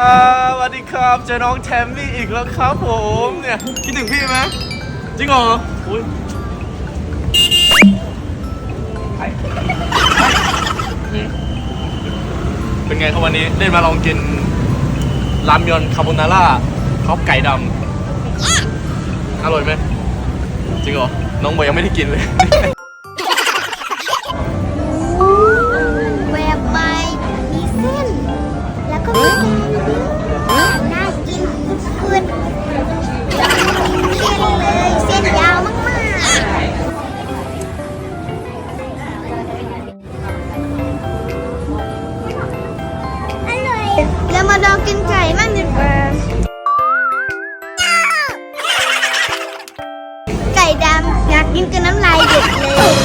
อ่าสวัสดีครับเจอน้องแทมมี่อีกแล้วครับผมเนี่ยคิดถึงพี่ไหมจริงเหรออุ้ยเป็นไงครับวันนี้ได้มาลองกินรามยอนคาโบนาร่าท็อปไก่ดำอร่อยไหมจริงเหรอน้องบอยยังไม่ได้กินเลย กุดน่ากินกุดเส้นเลยเส้นยาวมากๆอร่อยเรามาลองกินไก่บ้างดีกว่าไก่ดำอยากกินจนน้ำลายหยุดเลย